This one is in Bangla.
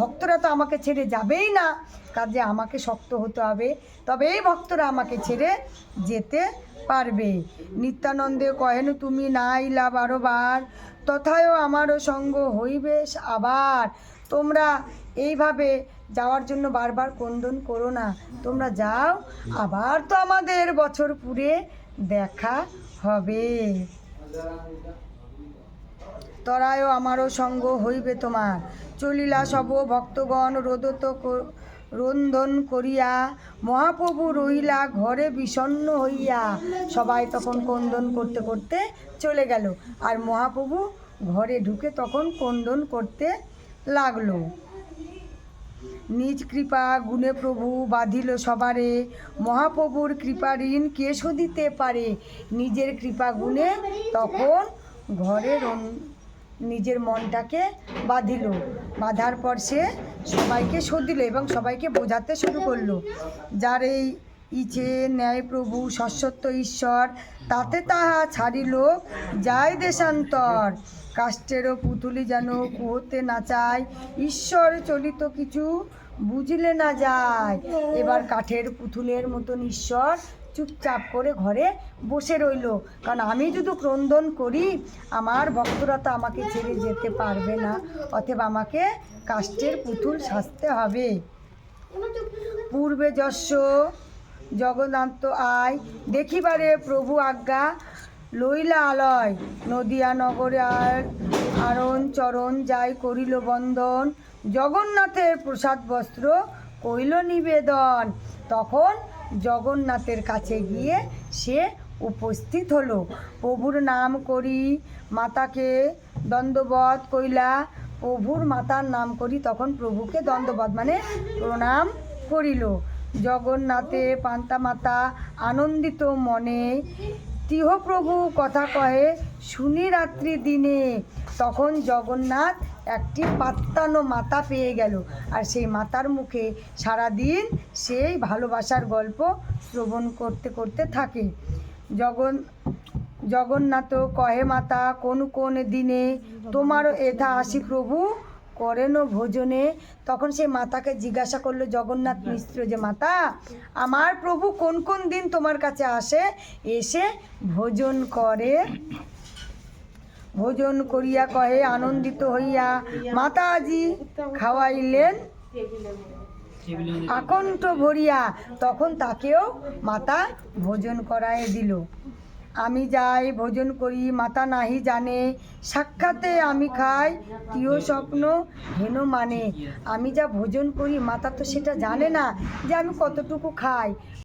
ভক্তরা তো আমাকে ছেড়ে যাবেই না। কাজে আমাকে শক্ত হতে হবে। তবে এই ভক্তরা আমাকে ছেড়ে যেতে পারবে। নিত্যানন্দে কহেন, তুমি না ইলা বারোবার তথায়ও আমারও সঙ্গ হইবে আবার। তোমরা এইভাবে যাওয়ার জন্য বারবার কন্দন করো না। তোমরা যাও, আবার তো আমাদের বছর পুরে দেখা হবে। তরায়ও আমারও সঙ্গ হইবে তোমার। চলিলা সব ভক্তগণ রোদত রন্ধন করিয়া, মহাপ্রভু রহিলা ঘরে বিষণ্ণ হইয়া সবাই তখন কন্দন করতে করতে চলে গেল। আর মহাপ্রভু ঘরে ঢুকে তখন কন্দন করতে লাগল। নিজ কৃপা গুণে প্রভু বাঁধিল সবারে, মহাপ্রভুর কৃপা ঋণ কে শোধিতে পারে? নিজের কৃপা গুণে তখন ঘরে নিজের মনটাকে বাঁধিল। বাঁধার পর সে সবাইকে শোধিল এবং সবাইকে বোঝাতে শুরু করল। যার এই ইছে ন্যায় প্রভু শাশ্বত ঈশ্বর, তাতে তাহা ছাড়িল যায় দেশান্তর। কাষ্টেরও পুতুলি যেন কুহতে না চায়, ঈশ্বর চলিত কিছু বুঝলে না যায়। এবার কাঠের পুতুলের মতন ঈশ্বর চুপচাপ করে ঘরে বসে রইল। কারণ আমি যদি ক্রন্দন করি, আমার ভক্তরা তো আমাকে ছেড়ে যেতে পারবে না। অতএব আমাকে কাষ্টের পুতুল সাজতে হবে। পূর্বে যশ জগন্নাথ আয় দেখিবারে প্রভু আজ্ঞা, লইলা আলয়, নদিয়া নগরে আর আরণ চরণ যাই করিল বন্দন। জগন্নাথের প্রসাদ বস্ত্র কইল নিবেদন। তখন জগন্নাথের কাছে গিয়ে সে উপস্থিত হলো। প্রভুর নাম করি, মাতাকে দণ্ডবধ কইলা। প্রভুর মাতার নাম করি, তখন প্রভুকে দণ্ডবধ মানে প্রণাম করিল। জগন্নাথে পান্তা মাতা, আনন্দিত মনে, তিহ প্রভু কথা কহে, শুনি রাত্রি দিনে তখন জগন্নাথ একটি পাত্তানো মাতা পেয়ে গেল। আর সেই মাতার মুখে সারাদিন সেই ভালোবাসার গল্প শ্রবণ করতে করতে থাকে। জগন, জগন্নাথ কহে, মাতা, কোন কোন দিনে তোমারও এথা আসি প্রভু? করেন ভোজনে। তখন সে মাতাকে জিজ্ঞাসা করল, জগন্নাথ মিশ্র যে মাতা, আমার প্রভু কোন কোন দিন তোমার কাছে আসে? এসে ভোজন করে। ভোজন করিয়া কহে, আনন্দিত হইয়া মাতাজি খাওয়াইলেন। আকণ্ঠ ভরিয়া তখন তাকেও মাতা ভোজন করায় দিল। আমি যাই, ভোজন করি, মাতা নাহি জানে। সাক্ষাতে আমি খাই তিও স্বপ্ন হেন মানে। আমি যা ভোজন করি, মাতা তো সেটা জানে না যে আমি কতটুকু খাই।